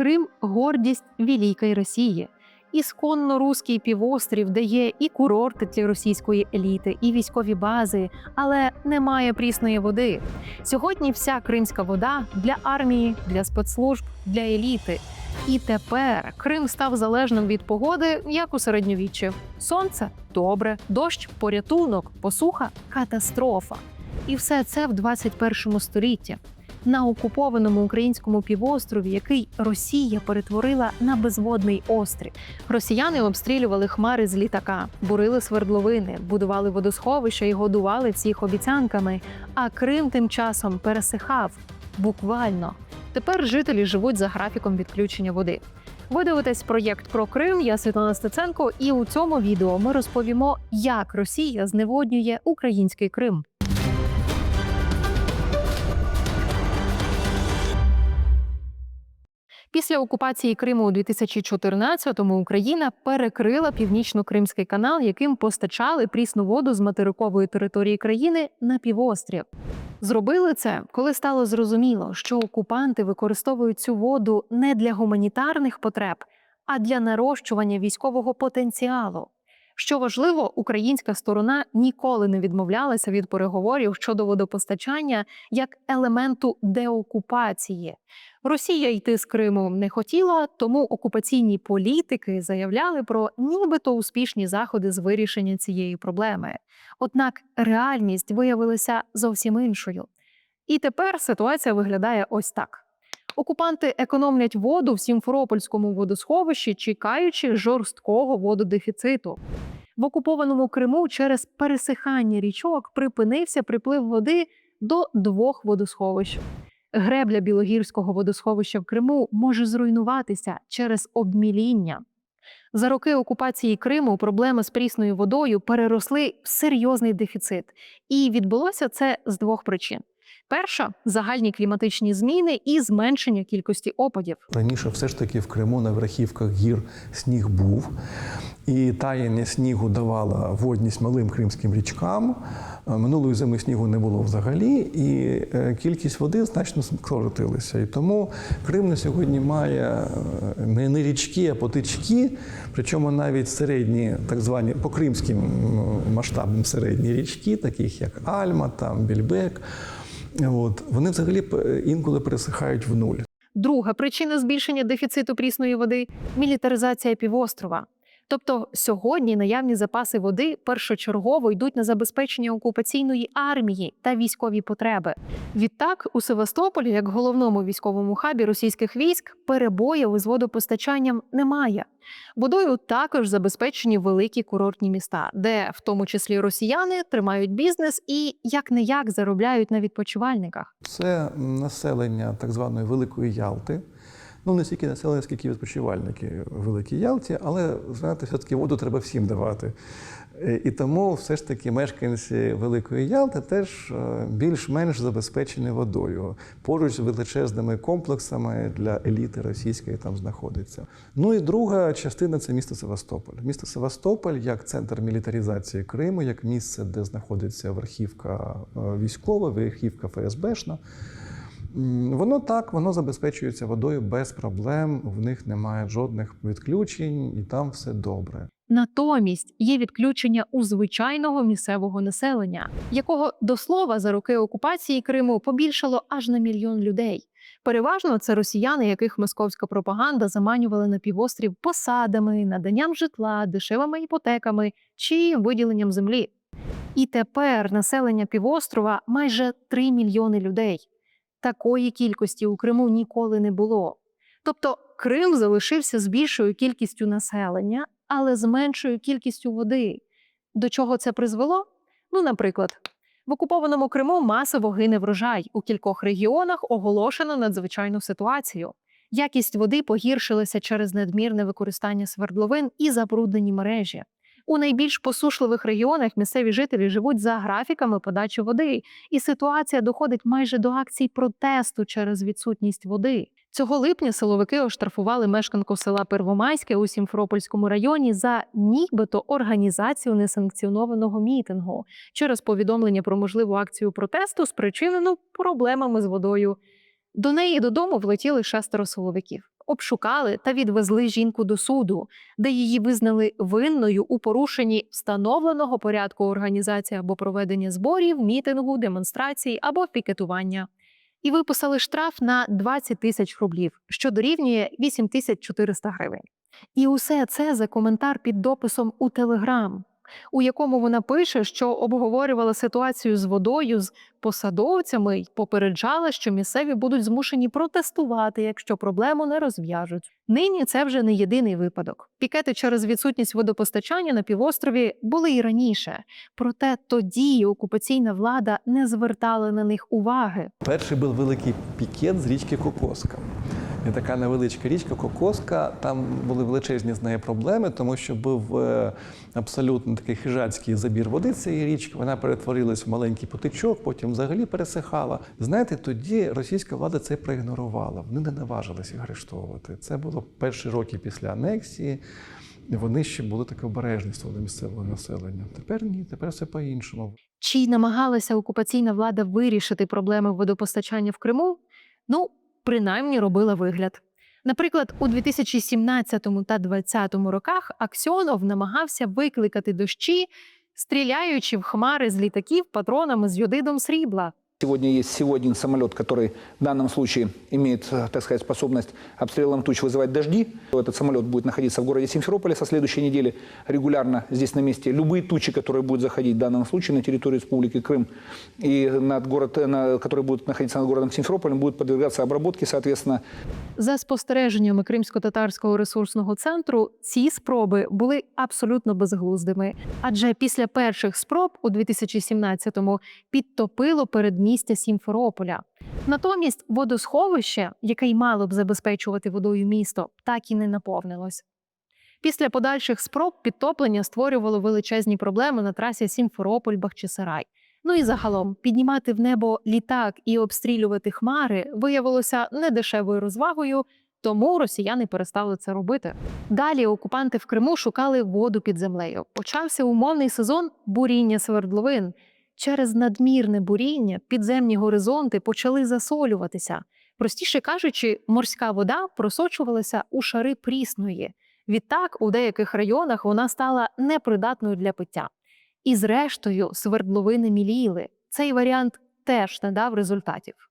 Крим гордість Великої Росії. Ісконно руський півострів, де є і курорти для російської еліти, і військові бази, але немає прісної води. Сьогодні вся кримська вода для армії, для спецслужб, для еліти. І тепер Крим став залежним від погоди, як у середньовіччі. Сонце добре, дощ порятунок, посуха катастрофа. І все це в 21 столітті на окупованому українському півострові, який Росія перетворила на безводний острів. Росіяни обстрілювали хмари з літака, бурили свердловини, будували водосховища і годували всіх обіцянками. А Крим тим часом пересихав буквально. Тепер жителі живуть за графіком відключення води. Ви дивитесь проєкт про Крим. Я Світлана Стеценко, і у цьому відео ми розповімо, як Росія зневоднює український Крим. Після окупації Криму у 2014-му Україна перекрила північно-кримський канал, яким постачали прісну воду з материкової території країни на півострів. Зробили це, коли стало зрозуміло, що окупанти використовують цю воду не для гуманітарних потреб, а для нарощування військового потенціалу. Що важливо, українська сторона ніколи не відмовлялася від переговорів щодо водопостачання як елементу деокупації. Росія йти з Криму не хотіла, тому окупаційні політики заявляли про нібито успішні заходи з вирішення цієї проблеми. Однак реальність виявилася зовсім іншою. І тепер ситуація виглядає ось так. Окупанти економлять воду в Сімферопольському водосховищі, чекаючи жорсткого вододефіциту. В окупованому Криму через пересихання річок припинився приплив води до двох водосховищ. Гребля Білогірського водосховища в Криму може зруйнуватися через обміління. За роки окупації Криму проблеми з прісною водою переросли в серйозний дефіцит, і відбулося це з двох причин: перша загальні кліматичні зміни і зменшення кількості опадів. Раніше все ж таки в Криму на верхівках гір сніг був, і таяння снігу давало водність малим кримським річкам. Е, Минулої зими снігу не було взагалі, і е, кількість води значно скоротилася. І тому Крим на сьогодні має е, не річки, а потички, причому навіть середні, так звані по кримським масштабам середні річки, таких як Альма, там Більбек. От, вони взагалі інколи пересихають в нуль. Друга причина збільшення дефіциту прісної води мілітаризація півострова. Тобто сьогодні наявні запаси води першочергово йдуть на забезпечення окупаційної армії та військові потреби. Відтак, у Севастополі, як головному військовому хабі російських військ, перебоїв із водопостачанням немає. Водою також забезпечені великі курортні міста, де в тому числі росіяни тримають бізнес і як не як заробляють на відпочивальниках. Це населення так званої Великої Ялти. Ну, не стільки населення, скільки відпочивальники в Великій Ялті, але знаєте, все-таки воду треба всім давати. Е, І тому все ж таки мешканці Великої Ялти теж е, більш-менш забезпечені водою. Поруч з величезними комплексами для еліти російської там знаходиться. Ну і друга частина це місто Севастополь. Місто Севастополь як центр мілітаризації Криму, як місце, де знаходиться верхівка е, військова, верхівка ФСБшна. Воно так, воно забезпечується водою без проблем, в них немає жодних відключень, і там все добре. Натомість є відключення у звичайного місцевого населення, якого до слова за роки окупації Криму побільшало аж на мільйон людей. Переважно це росіяни, яких московська пропаганда заманювала на півострів посадами, наданням житла, дешевими іпотеками чи виділенням землі. І тепер населення півострова майже 3 мільйони людей. Такої кількості у Криму ніколи не було. Тобто Крим залишився з більшою кількістю населення, але з меншою кількістю води. До чого це призвело? Ну, наприклад, в окупованому Криму масово гине врожай. У кількох регіонах оголошено надзвичайну ситуацію. Якість води погіршилася через надмірне використання свердловин і забруднені мережі. У найбільш посушливих регіонах місцеві жителі живуть за графіками подачі води, і ситуація доходить майже до акцій протесту через відсутність води. Цього липня силовики оштрафували мешканку села Первомайське у Сімферопольському районі за нібито організацію несанкціонованого мітингу через повідомлення про можливу акцію протесту, спричинену проблемами з водою. До неї додому влетіли шестеро силовиків. Обшукали та відвезли жінку до суду, де її визнали винною у порушенні встановленого порядку організації або проведення зборів, мітингу, демонстрацій або пікетування. І виписали штраф на 20 тисяч рублів, що дорівнює 8400 гривень. І усе це за коментар під дописом у Телеграм, у якому вона пише, що обговорювала ситуацію з водою з посадовцями й попереджала, що місцеві будуть змушені протестувати, якщо проблему не розв'яжуть. Нині це вже не єдиний випадок. Пікети через відсутність водопостачання на півострові були і раніше, проте тоді окупаційна влада не звертала на них уваги. Перший був великий пікет з річки Кокоска. І така невеличка річка Кокоска. Там були величезні з нею проблеми, тому що був е, абсолютно такий хижацький забір води цієї річки. Вона перетворилась в маленький потичок, потім взагалі пересихала. Знаєте, тоді російська влада це проігнорувала. Вони не наважилися їх арештовувати. Це було перші роки після анексії. Вони ще були таке обережні сторони місцевого населення. Тепер ні, тепер все по-іншому. Чи намагалася окупаційна влада вирішити проблеми водопостачання в Криму? Ну, принаймні робила вигляд. Наприклад, у 2017 та 2020 роках Аксьонов намагався викликати дощі, стріляючи в хмари з літаків патронами з йодидом срібла. Сегодня есть всего один самолет, который в данном случае имеет, э, так сказать, способность обстрелом туч вызывать дожди. Этот самолет будет находиться в городе Симферополе со следующей недели регулярно здесь на месте. Любые тучи, которые будут заходить в данном случае на территорию Республики Крым и над город, э, на, которые будут находиться над городом Симферополем, будут подвергаться обработке, соответственно, За спостереженнями Кримсько-татарського ресурсного центру, ці спроби були абсолютно безглуздими. Адже після перших спроб у 2017-му підтопило передмістя Сімферополя. Натомість водосховище, яке й мало б забезпечувати водою місто, так і не наповнилось. Після подальших спроб підтоплення створювало величезні проблеми на трасі Сімферополь-Бахчисарай. Ну і загалом піднімати в небо літак і обстрілювати хмари виявилося недешевою розвагою, тому росіяни перестали це робити. Далі окупанти в Криму шукали воду під землею. Почався умовний сезон буріння свердловин. Через надмірне буріння підземні горизонти почали засолюватися. Простіше кажучи, морська вода просочувалася у шари прісної. Відтак, у деяких районах вона стала непридатною для пиття. І зрештою, свердловини міліли. Цей варіант теж не дав результатів.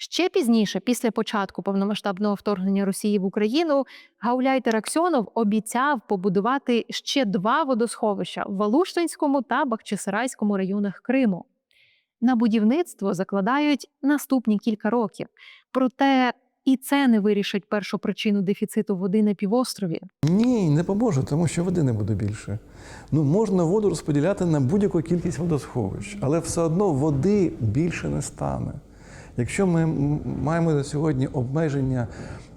Ще пізніше, після початку повномасштабного вторгнення Росії в Україну, гауляйтер Аксьонов обіцяв побудувати ще два водосховища в Валуштинському та Бахчисарайському районах Криму. На будівництво закладають наступні кілька років. Проте і це не вирішить першу причину дефіциту води на півострові. Ні, не поможе, тому що води не буде більше. Ну, можна воду розподіляти на будь-яку кількість водосховищ, але все одно води більше не стане. Якщо ми маємо на сьогодні обмеження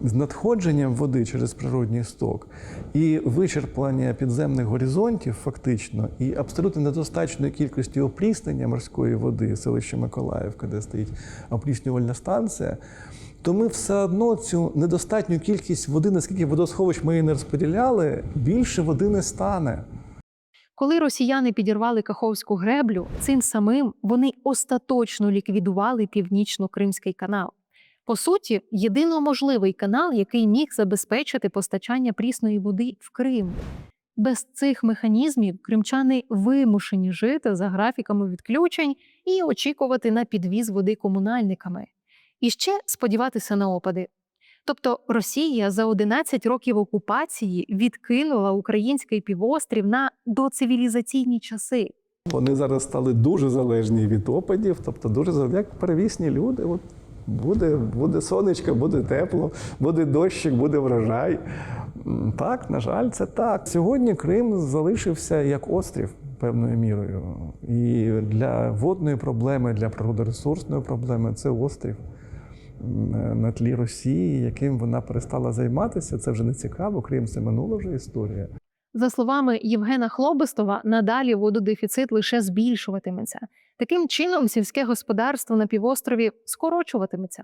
з надходженням води через природній сток і вичерпання підземних горизонтів, фактично, і абсолютно недостатньої кількості опріснення морської води селища Миколаївка, де стоїть опріснювальна станція, то ми все одно цю недостатню кількість води, наскільки водосховищ ми її не розподіляли, більше води не стане. Коли росіяни підірвали Каховську греблю, цим самим вони остаточно ліквідували північно-кримський канал. По суті, єдино можливий канал, який міг забезпечити постачання прісної води в Крим. Без цих механізмів кримчани вимушені жити за графіками відключень і очікувати на підвіз води комунальниками. І ще сподіватися на опади. Тобто Росія за 11 років окупації відкинула український півострів на доцивілізаційні часи. Вони зараз стали дуже залежні від опадів, тобто дуже залежні, як перевісні люди. От буде, буде сонечко, буде тепло, буде дощик, буде врожай. Так, на жаль, це так. Сьогодні Крим залишився як острів певною мірою. І для водної проблеми, для природоресурсної проблеми це острів на тлі Росії, яким вона перестала займатися. Це вже не цікаво. Крим це минула вже історія. За словами Євгена Хлобистова, надалі вододефіцит лише збільшуватиметься. Таким чином, сільське господарство на півострові скорочуватиметься.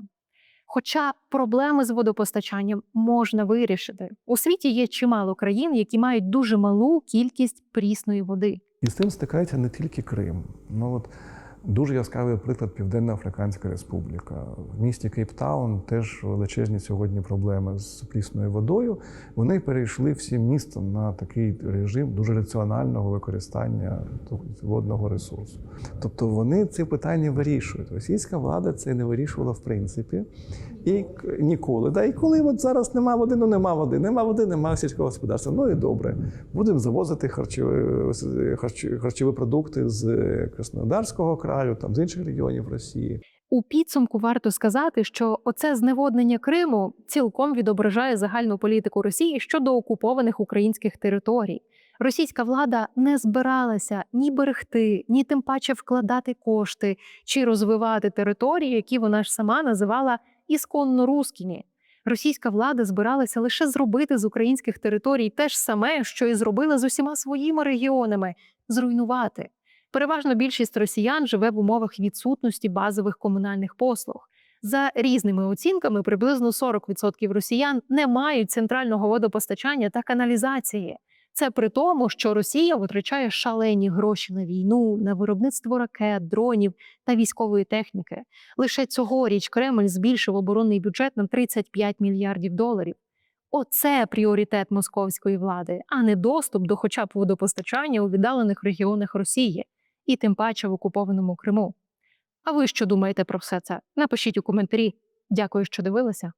Хоча проблеми з водопостачанням можна вирішити. У світі є чимало країн, які мають дуже малу кількість прісної води. І з цим стикається не тільки Крим. Ну, от, Дуже яскравий приклад Південна Африканська Республіка. В місті Кейптаун теж величезні сьогодні проблеми з прісною водою. Вони перейшли всім містом на такий режим дуже раціонального використання водного ресурсу. Тобто вони це питання вирішують. Російська влада це не вирішувала в принципі. І ніколи. Да, і коли от зараз нема води, ну нема води, нема води, нема сільського господарства. Ну і добре. Будемо завозити харчові, харчові, харчові продукти з Краснодарського краю, там з інших регіонів Росії. У підсумку варто сказати, що оце зневоднення Криму цілком відображає загальну політику Росії щодо окупованих українських територій. Російська влада не збиралася ні берегти, ні тим паче вкладати кошти чи розвивати території, які вона ж сама називала ісконно рускіні. Російська влада збиралася лише зробити з українських територій те ж саме, що і зробила з усіма своїми регіонами зруйнувати. Переважно більшість росіян живе в умовах відсутності базових комунальних послуг. За різними оцінками, приблизно 40% росіян не мають центрального водопостачання та каналізації. Це при тому, що Росія витрачає шалені гроші на війну, на виробництво ракет, дронів та військової техніки. Лише цьогоріч Кремль збільшив оборонний бюджет на 35 мільярдів доларів. Оце пріоритет московської влади, а не доступ до хоча б водопостачання у віддалених регіонах Росії, і тим паче в окупованому Криму. А ви що думаєте про все це? Напишіть у коментарі. Дякую, що дивилися.